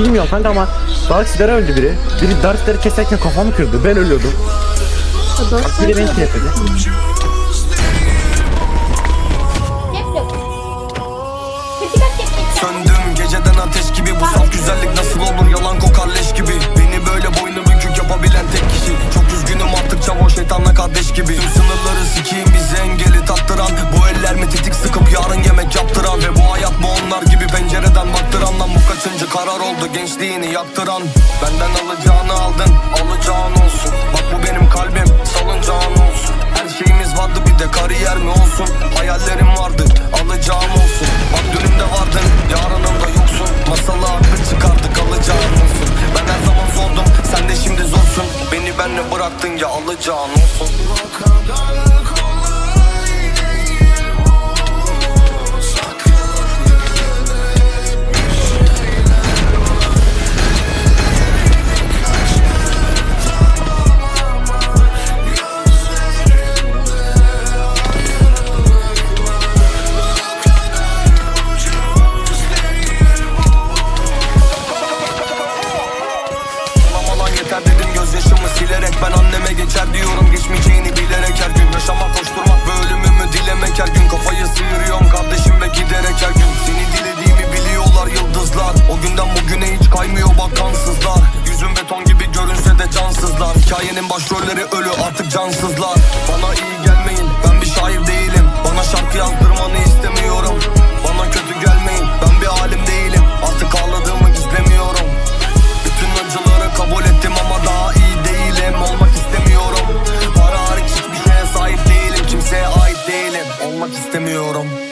Bilmiyorum kanka ama Darkseid'e öldü biri. Biri Darkseid'i keserken kafamı kırdı. Ben ölüyordum. Bak biri beni şey yapıyordu. Söndüm geceden ateş gibi Bu saf güzellik nasıl olur yalan kokar leş gibi Beni böyle pencereden baktıran Lan bu kaçıncı karar oldu? Gençliğini yaktıran Benden alacağını aldın alacağın olsun. Bak bu benim kalbim salıncağın olsun. Her şeyimiz vardı bir de kariyer mi olsun? Hayallerim vardı alacağım olsun. Bak dünümde vardın yarınımda yoksun. Masalı haklı çıkardık alacağın olsun. Ben her zaman zordum sen de şimdi zorsun. Beni benle bıraktın ya alacağın olsun. Ağlamalan silerek Ben anneme geçer diyorum geçmeyeceğini bilerek her gün Yaşamak koşturmak ve ölümümü dilemek her gün. Kafayı sıyırıyorum kardeşim ve giderek her gün. Seni dilediğimi biliyorlar yıldızlar. O günden bugüne hiç kaymıyor bak kansızlar. Yüzüm beton gibi görünse de cansızlar. Hikayenin başrolleri ölü artık cansızlar istemiyorum.